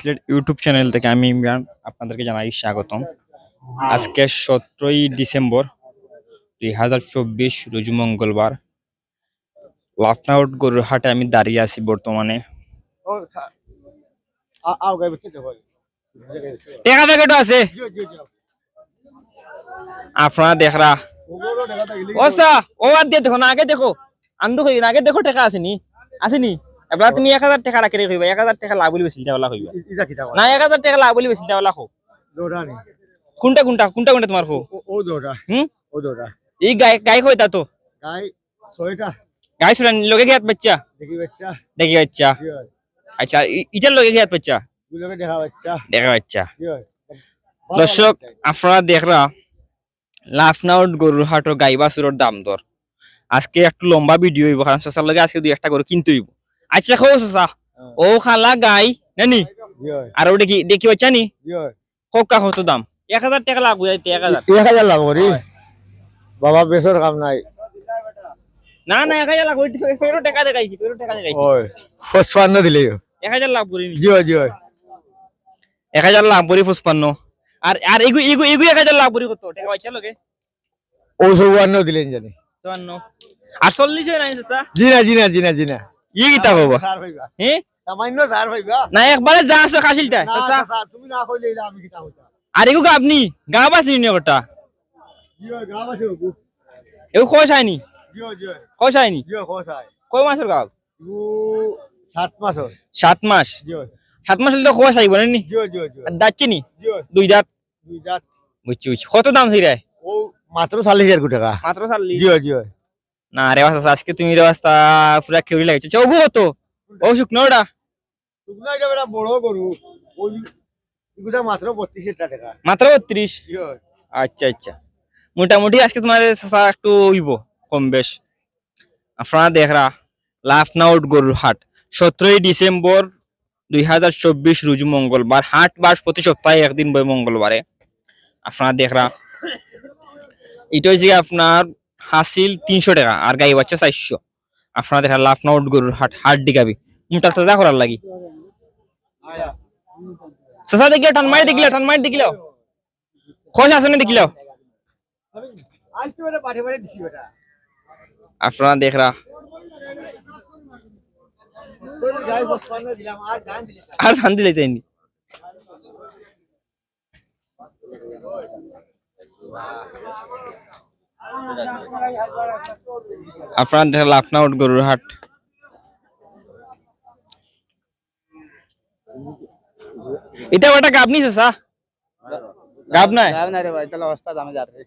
Sylhet YouTube channel থেকে আমি ইমরান আপনাদেরকে জানাই স্বাগতম। আজকে সতেরোই ডিসেম্বর দুই হাজার চব্বিশ রোজ মঙ্গলবার। লাফনাউট গরুর হাটে আমি দাঁড়িয়ে আছি বর্তমানে। টেকা আছে। আপনারা দেখরা। ও সা ও আর দিয়ে দেখো না আগে দেখো। আন্দো আগে দেখো টাকা আসেনি আসেনি এবার তুমি এক হাজার টাকা রাখি কইবা এক হাজার টাকা লাভ বলি বেশি কইবা না এক হাজার টাকা লাভ বলি বেশি কোনটা কোনটা কোনটা কোনটা তোমার হুম? এই গাই গাই তো গাই শুনেন লগে গিয়াত বাচ্চা? দেখি বাচ্চা। আচ্ছা ইটার লগে গিয়াত বাচ্চা? দেখা বাচ্চা। দর্শক আপনারা দেখরা লাফনাউট গরুর হাটর গাই বাছুরের দাম দর আজকে একটু লম্বা ভিডিও হইব কারণ শশার লগে আজকে দুই একটা গরু কিনতে হইব। আচ্ছা খো শশা ও খালা গাই নানি আর ওটা কি দেখি বাচ্চা নি কোকা কত দাম এক হাজার টাকা লাগবে যাইতে এক হাজার এক হাজার লাভ করি বাবা বেসর কাম নাই না না এক হাজার লাগবে ফেরো টাকা দেখাইছি ফেরো টাকা দেখাইছি। ওই পঁচপান্ন দিলে এক হাজার লাভ করিনি জিও জিও এক হাজার লাভ করি পঁচপান্ন আর আর এগু এগু এগু এক হাজার লাভ করি কত টাকা বাচ্চা লগে ও চৌবান্ন দিলেন জানি চুয়ান্ন আর চল্লিশ হয় নাই জি না জি না জি না জি না ই কিতা বাবা সামান্য সার ভাইবা না একবারে যা আসো কাশিলটা সস্তা তুমি না কইলে আমি কিতা হইতা আর এগু আপনি গা বাসি নি জিও জিও জিও জিও কয় মাসের গাও সাত মাস সাত মাস জিও সাত মাস হলে তো খোঁজ আইব নি জিও জিও জিও দাচ্ছি নি জিও দুই দাঁত দুই জাত বুঝছি বুঝছি কত দাম ও মাত্র চাল্লিশ হাজার কোটি টাকা মাত্র চল্লিশ জিও জিও না রেওয়াজ আজকে তুমি রেওয়াজটা পুরা খেউরি লাগছে চৌগু কত ও শুকনো ওটা। শুকনা এটা বড় গরু। ওই মাত্র বত্রিশ টাকা। মাত্র বত্রিশ? আচ্ছা আচ্ছা। মোটামুটি আজকে তোমার একটু হইব কম বেশ। আপনারা দেখরা লাফনাউট গরুর হাট। সতেরোই ডিসেম্বর দুই হাজার চব্বিশ রোজ মঙ্গলবার। হাট বাস প্রতি সপ্তাহে একদিন বই মঙ্গলবারে। আপনারা দেখরা এটা হচ্ছে আপনার হাসিল তিনশো টাকা, আর গাই বাচ্চা চারশো। আপনারা দেখা লাফনাউট গরুর হাট হাট ডিগাবি মোটা তাজা করার লাগি। চাচা দেখিলে, টান মারি দেখিলে, টান মারি দেখিলেও খোঁজ আসনে দেখিলেও আজ তো এটা পাঠে পাঠে দিছি বেটা আপনারা দেখরা। তোর গায়ে বসপান্ন দিলাম আর গান দিলাম আর শান্তি লাইতেনি আপনারা দেখেন লাফনাউট গরুর হাট। এটা ওটা গাব নিছে সা গাব নাই? গান না রে ভাই তাহলে অবস্থা দামে যাচ্ছে।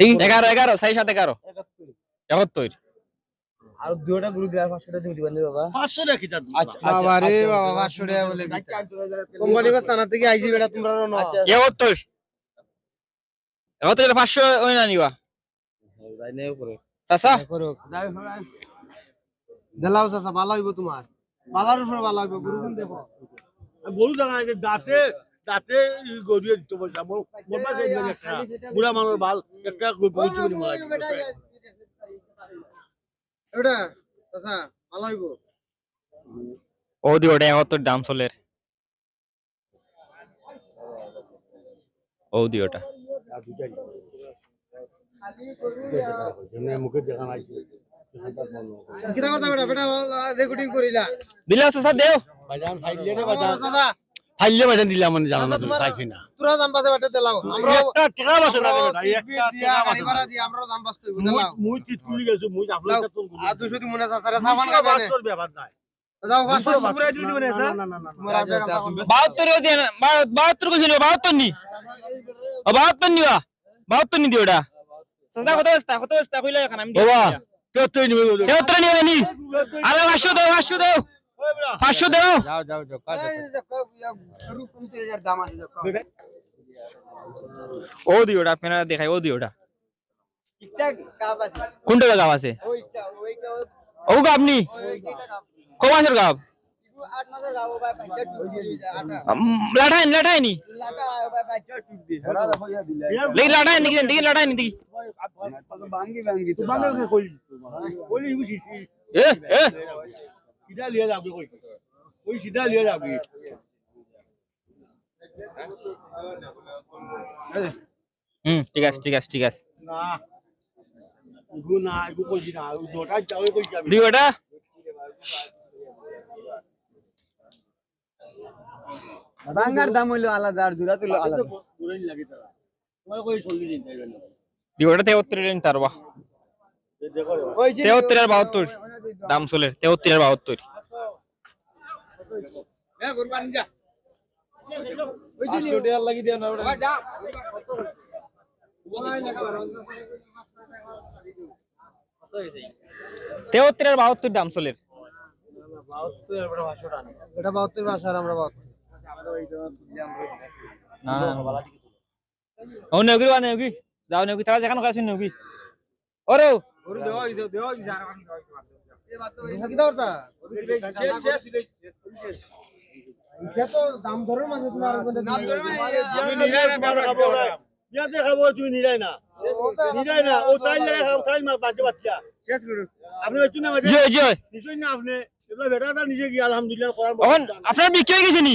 ঠিক এগারো এগারো সাই সাত এগারো। একাত্তর। আর দুটা গুরু দিলাম 500 টাকা দিবেন বাবা। 500 টাকা কিটা আচ্ছা বাবা রে বাবা 500 টাকা বলে কোম্পানি বাস থানা থেকে আইছি বেটা তোমরা রনো একাত্তর। একাত্তর পাঁচশো ওই না নিবা। চাচা? করো দেলাও চাচা ভালো হইব তোমার। বালার উপরে ভালো হইব গুরু দেখো গরু জানা দাঁতে দাঁতে গরুয়ে দিতে বলছা মোর মোর পাশে একটা বুড়া মানুষ ভালো একটা গরু চুরি মারা এটা চাচা ভালো হইব। ও দি ওটা একাত্তর দাম চলের। ও দি ওটা। মুখে দেখা নাই কিরা কথা বেটা বেটা রেকর্ডিং করিলা দিলা চাচা দেও ফাইলে বাজান দিলাম মানে জানা না চাচা, চাইছি না তোরা জান বাসে না একটা টাকা বাসে না দিয়ে আমরা জান বাস কইব মুই দেলাও মুই গেছো মুই আপনার দাও। আর 200 দিমু না চাচারে সামান খাবে না তোর ব্যাপার নাই দাও 500 উপরে দিয়ে দিবেন স্যার না না না তোমার আগে কথা বাহাত্তর দিয়ে না বাহাত্তর কইছিল বাহাত্তর নি ও বাহাত্তর নিবা নি দিও চাচা কত বস্তা কত বস্তা কইলা এখন? আমি বাবা কেউ তুই নিবে একাত্তর নিবা নি? আরে পাঁচশো দাও পাঁচশো দাও। পাঁচশো দাও। যাও যাও যাও কাজ এই দেখো, গরু 25000 দাম আছে। দেখো। ও দি ওটা আপনারা দেখাই ও দি ওটা ইটা কাপ আছে। কোনটা গাব আছে? ও গাব। নি ক মাসের গাব? ইগু 8 মাসের গাবো ভাই পাঁচটা টুক দিয়ে আটা। লাঠাই লাঠাই নি লাটা ভাই পাঁচটা টুক দিয়ে লেকি লাঠাই নি দেখি। লিয়ে হুম ঠিক আছে ঠিক আছে ঠিক আছে। না। না না দুটা যাও বাঙ্গার দাম হইল আলাদা আর জোড়া তুলো আলাদা। লাগে তারা। তোমার কই চল্লিশ দিন তাই জন্য দিও এটা তেহত্তর লেন তারবা তেহত্তর আর বাহাত্তর। দাম চলে তেহত্তর আর বাহাত্তর তেহত্তর আর বাহাত্তর। দাম চলে এটা বাহাত্তর আর আমরা বাহাত্তর না যাও নেউগি তারা যেখানে কাছে নেউগি ওরে। আপনার বিক্রি হয়ে গেছে নি?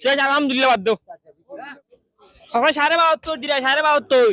শেষ আলহামদুলিল্লাহ বাদ সবাই সাড়ে বাহাত্তর দিরা সাড়ে বাহাত্তর।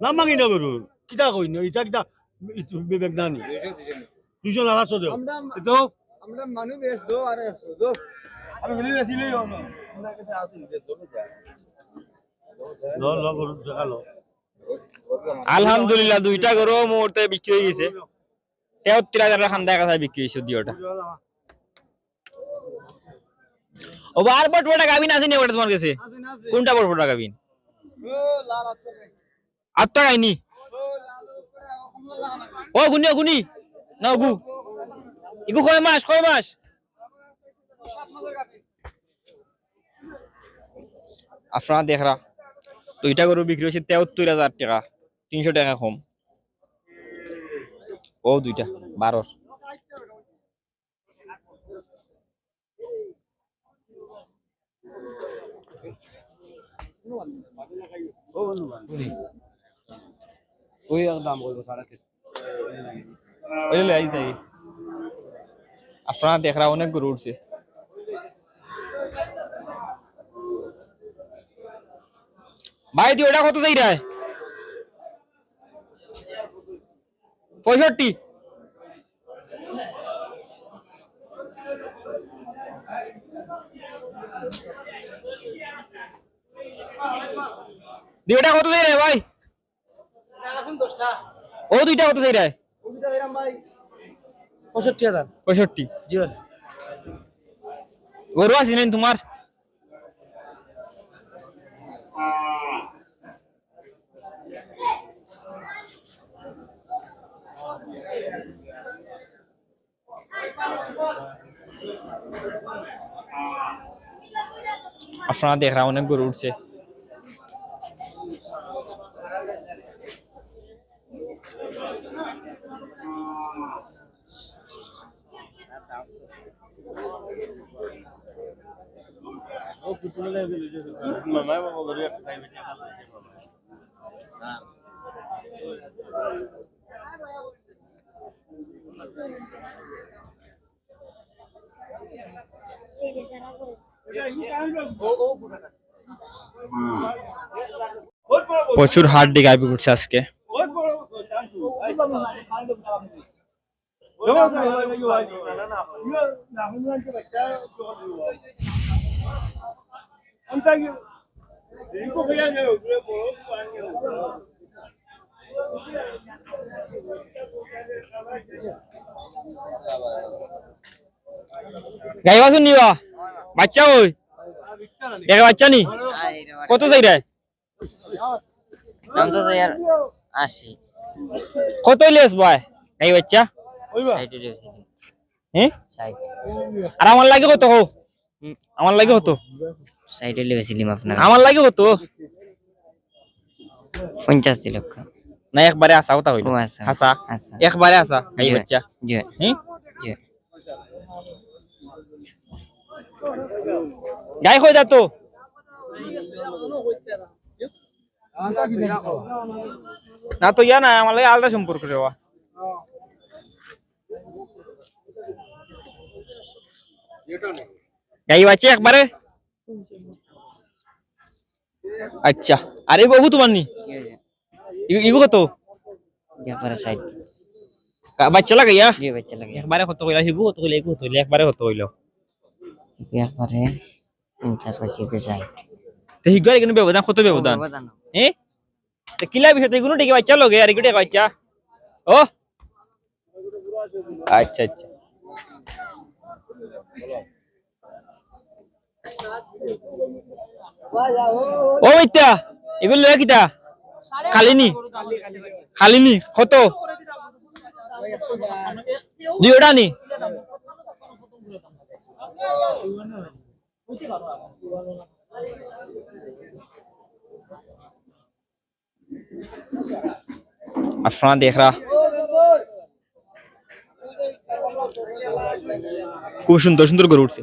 নাম ভাঙি না গরু কিটা কই না এটা কিটা বিবেক না পাঁচশো দেও তো আমরা মানুষ বেশ দো আরে দো আমি বলি বেশিলেই হলো আমরা কাছে আসিল যে দো ল ল গরু আলহামদুলিল্লাহ, দুইটা গরু মুহূর্তে বিক্রি হয়ে গেছে। তেহত্তর হাজার খান্দা কথা বিক্রি হয়েছে দিওটা ও বার বটবটা গাবিন আছে নি ওটা তোমার কাছে? কোনটা বটবটা গাবিন আত্মা গাইনি ও গুনি ও গুনি। না গু। ইগু কয় মাস কয় মাস? আপনারা দেখরা দুইটা গরু বিক্রি হয়েছে তেহত্তর হাজার টাকা। তিনশো টাকা কম। ও দুইটা বারোর। আপনারা দেখরা অনেক গরু উঠছে। ভাই তুই ওটা কত চাই রায়? পঁয়ষট্টি। দিয়ে ওটা কত চাই রে ভাই? এখন দশটা। ও দুইটা কত চাই রায় কবিতা দিলাম ভাই। পঁয়ষট্টি হাজার। পঁয়ষট্টি। জি ভাই। গরু আছে নাই তোমার? আপনারা দেখরা অনেক গরু উঠছে। कुठून आहे नाही बाबा घरी প্রচুর হাড্ডি গাইবি করছে আজকে না বাবা গরু একটা খাইবে প্রচুর হাট দিকে আইবি করছে আজকে গাই বাসুন নিবা বাচ্চা ওই দেখা বাচ্চা নি কত চাই রে আশি কত লেস ভাই গাই বাচ্চা হ্যাঁ আর আমার লাগে কত হো আমার লাগে কত? ষাট হলে বেছিলাম আপনার আমার লাগে কত? পঞ্চাশটি লক্ষ। না একবারে আসা কথা হইল ও আচ্ছা হাসা আচ্ছা একবারে আসা এই জি। বাচ্চা জি হ্যাঁ জি গাই হয়ে যাতো না তো ইয়া না আমার লাগে আলাদা সম্পর্ক রেওয়া গাই বাচ্চা একবারে। আচ্ছা আর এই বাবু তোমার নি ইগো কত ব্যাপারে ষাট কা- বাচ্চা লাগে ইয়া জি বাচ্চা লাগে একবারে কত কইলা হিগু কত কইলা ইগু কত কইলা একবারে কত কইলো ব্যাপারে পঞ্চাশ পঁচিশ ষাট তো হিগু আর এখানে ব্যবধান কত ব্যবধান ব্যবধান হ্যাঁ তো কিলা বিষয় তো এগুলো ডেকে বাচ্চা লগে আর এগুলো বাচ্চা ও আচ্ছা আচ্ছা ও মিথ্যা, এগুলো লয়ে কিটা খালিনি? খালিনি, কত? দুইটা নি? আপনারা দেখ রা। খুব সুন্দর সুন্দর গরু উঠছে।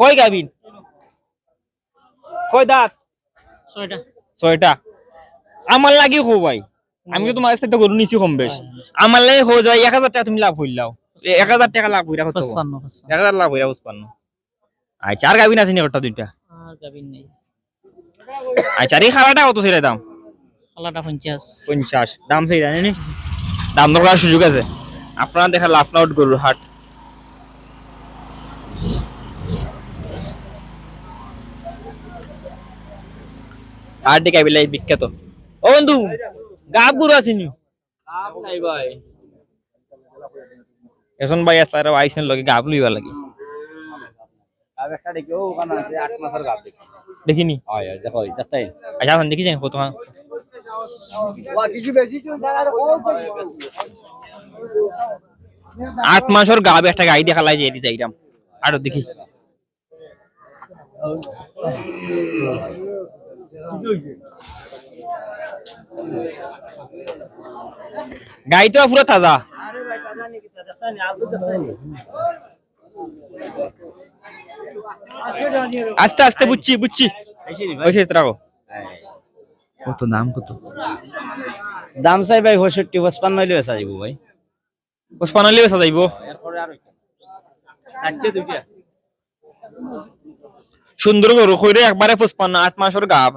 কয় গাবিন? কয় দাঁত? ছয়টা। ছয়টা। আমার লাগে হো ভাই। আমি তো তোমার থেকে গরু নিছি কম বেশ। আমার লাগে হো যায় এক হাজার টাকা তুমি লাভ হইলাও এক হাজার টাকা লাভ হইরা কত পঁচপান্ন এক হাজার লাভ হইরা পঁচপান্ন। আচ্ছা আর গাবিন আছে নি একটা দুইটা? আর গাবিন নেই। আচ্ছা এই খালাটা কত ছেড়ে দাম? খালাটা পঞ্চাশ। পঞ্চাশ। দাম সেই জানেনি দাম দর করার সুযোগ আছে। আপনারা দেখা লাফ আউট গরুর হাট। হাট দিকে বিলাই বিখ্যাত। ও বন্ধু গাব গরু আছে নি নাই ভাই। এখন ভাই আসলে আর আইসেন লগে গাব লইবা লাগে। দেখিনি? আচ্ছা এখন দেখি যাই কত আট মাসের গাব একটা গাই দেখা লাগে এটি যাইরাম আরও দেখি। গাই তো পুরো তাজা। আস্তে আস্তে বুঝছি বুঝছি। ওইসে রাখো কত দাম কত? দাম চাই ভাই পঁয়ষট্টি পঁচপান্ন হইলে বেচা যাব ভাই। পুষ্পানলি বেচা যাইব সুন্দর গরু কইরে একবারে পুষ্পান্ন আট মাসের গাব।